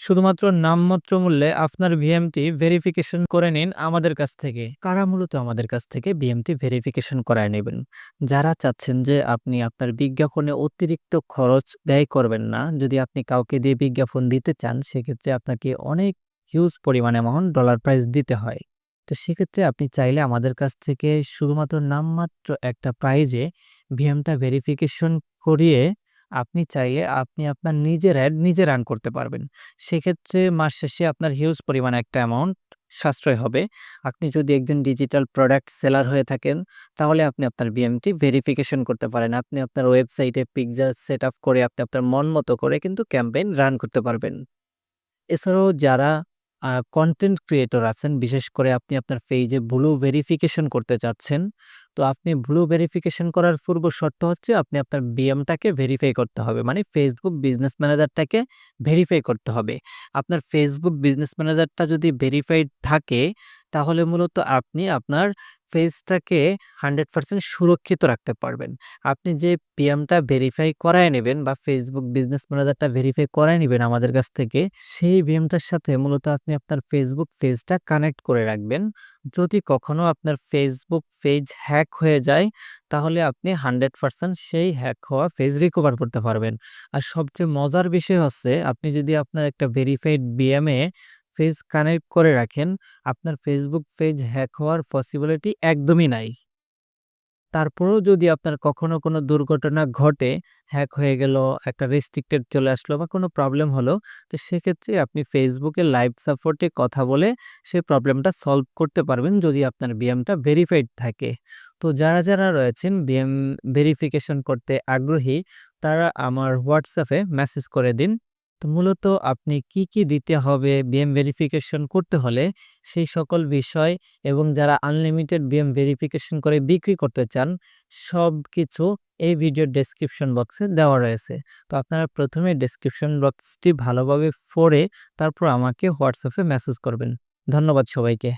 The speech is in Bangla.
শুধুমাত্র নামমাত্র মূল্যে আপনার ভিএমটি ভেরিফিকেশন করে নিন আমাদের কাছ থেকে। কারা মূলত আমাদের কাছ থেকে ভিএমটি ভেরিফিকেশন করায় নেবেন? যারা চাচ্ছেন যে আপনি আপনার বিজ্ঞাপনে অতিরিক্ত খরচ ব্যয় করবেন না, যদি আপনি কাউকে দিয়ে বিজ্ঞাপন দিতে চান, সেক্ষেত্রে আপনাকে অনেক হিউজ পরিমাণ অ্যামাউন্ট ডলার প্রাইস দিতে হয়। তো সেক্ষেত্রে আপনি চাইলে আমাদের কাছ থেকে শুধুমাত্র নামমাত্র একটা প্রাইজে ভিএমটা ভেরিফিকেশন করিয়ে আপনি চাইলে আপনি আপনার নিজের অ্যাড নিজে রান করতে পারবেন। সেক্ষেত্রে মাস শেষে আপনার হিউজ পরিমাণ একটা অ্যামাউন্ট সাশ্রয় হবে। আপনি যদি একজন ডিজিটাল প্রোডাক্ট সেলার হয়ে থাকেন, তাহলে আপনি আপনার বিএমটি ভেরিফিকেশন করতে পারেন। আপনি আপনার ওয়েবসাইটে পিকচার সেট আপ করে আপনি আপনার মন মতো করে কিন্তু ক্যাম্পেইন রান করতে পারবেন। এছাড়াও যারা কন্টেন্ট ক্রিয়েটর আছেন, বিশেষ করে আপনি আপনার পেজে ব্লু ভেরিফিকেশন করতে চাচ্ছেন তো আপনি ব্লু ভেরিফিকেশন করার পূর্ব শর্ত হচ্ছে আপনি আপনার বিএমটাকে ভেরিফাই করতে হবে। মানে ফেসবুক বিজনেস ম্যানেজারটাকে ভেরিফাই করতে হবে। আপনার ফেসবুক বিজনেস ম্যানেজারটা যদি ভেরিফাইড থাকে তাহলে মূলত আপনি আপনার পেজটাকে হান্ড্রেড পার্সেন্ট সুরক্ষিত রাখতে পারবেন। আপনি যে পিএমটা ভেরিফাই করায় নেবেন বা ফেসবুক বিজনেস ম্যানেজারটা ভেরিফাই করায় নেবেন আমাদের কাছ থেকে, সেই বিএমটার সাথে মূলত আপনি আপনার ফেসবুক পেজটা কানেক্ট করে রাখবেন। যদি কখনো আপনার ফেসবুক পেজ হ্যাক হয়ে যায়, তাহলে আপনি হান্ড্রেড পার্সেন্ট সেই হ্যাক হওয়া পেজ রিকভার করতে পারবেন। আর সবচেয়ে মজার বিষয় হচ্ছে, আপনি যদি আপনার একটা ভেরিফাইড বিএমএ পেজ কানেক্ট করে রাখেন, আপনার ফেসবুক পেজ হ্যাক হওয়ার পসিবিলিটি একদমই নাই। তারপরেও যদি আপনার কখনো কোনো দুর্ঘটনা ঘটে, হ্যাক হয়ে গেল, একটা রেস্ট্রিক্টেড চলে আসলো বা কোনো প্রবলেম হলো, তো সেক্ষেত্রে আপনি ফেসবুকে লাইভ সাপোর্টে কথা বলে সেই প্রবলেমটা সলভ করতে পারবেন যদি আপনার বিএমটা ভেরিফাইড থাকে। তো যারা যারা রয়েছেন বিএম ভেরিফিকেশন করতে আগ্রহী, তারা আমার হোয়াটসঅ্যাপে মেসেজ করে দিন। তো মূলত আপনি কি কি দিতে হবে বিএম ভেরিফিকেশন করতে হলে সেই সকল বিষয় এবং যারা আনলিমিটেড বিএম ভেরিফিকেশন করে বিক্রি করতে চান, সব কিছু এই ভিডিও ডেসক্রিপশন বক্সে দেওয়া রয়েছে। তো আপনারা প্রথমে ডেসক্রিপশন বক্সটি ভালোভাবে ফোরে তারপর আমাকে হোয়াটসঅ্যাপে মেসেজ করবেন। ধন্যবাদ সবাইকে।